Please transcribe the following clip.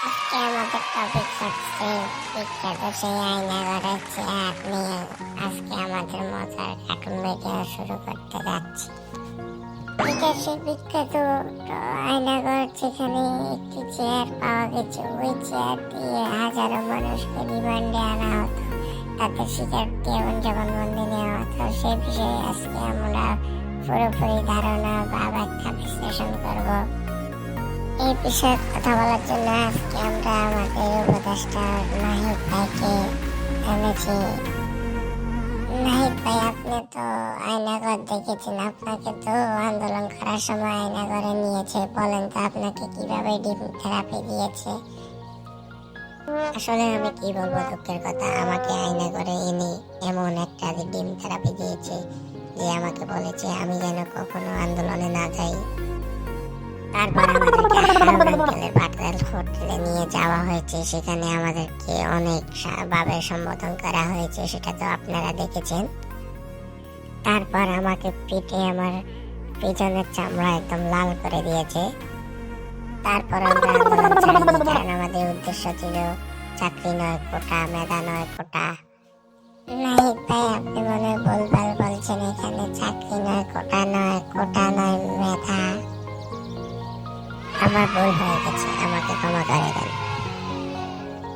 আমাদের আমাদের শুরু করতে যেখানে একটি চেয়ার পাওয়া গেছে ওই চেয়ার দিয়ে হাজারো মানুষকে রিমান্ডে আনা হতো তাদের স্বীকারোক্তি এবং জবানবন্দি নেওয়া হতো সেই বিষয়ে আজকে আমরা পুরোপুরি ধারণা এই বিষয়ে কথা বলার জন্য আজকে আমরা আমাদের উপদেষ্টা নাহিদ ভাইকে এনেছি। নাহিদ ভাই, আপনি তো আয়নাঘর দেখেছেন। আপনাকে তো আন্দোলন করার সময় আয়নাঘরে নিয়েছে। বলেন তো আপনাকে কীভাবে ডিম থেরাপি দিয়েছে? আসলে আমি কি বলব দুঃখের কথা, আমাকে আয়না করে এনে এমন একটা ডিম থেরাপি দিয়েছে যে আমাকে বলেছে, আমি যেন কখনো আন্দোলনে না যাই। তারপর আমাদেরকে হাওড়াঙ্কেলের হোটেলে নিয়ে যাওয়া হয়েছে। সেখানে আমাদেরকে সম্বোধন করা হয়েছে, সেটা তো আপনারা দেখেছেন। তারপর আমাকে পিঠে আমার পিছনের চামড়া একদম লাল করে দিয়েছে। তারপর আমাদের উদ্দেশ্য ছিল চাকরি নয় কোটা, মেধা নয় কোটা। ভাই, আপনি মনে ভুলভাল বলছেন এখানে চাকরি নয়, কোটা নয় কোটা নয়, মেধা। আমার ভুল হয়ে গেছে আমাকে ক্ষমা করে দেন।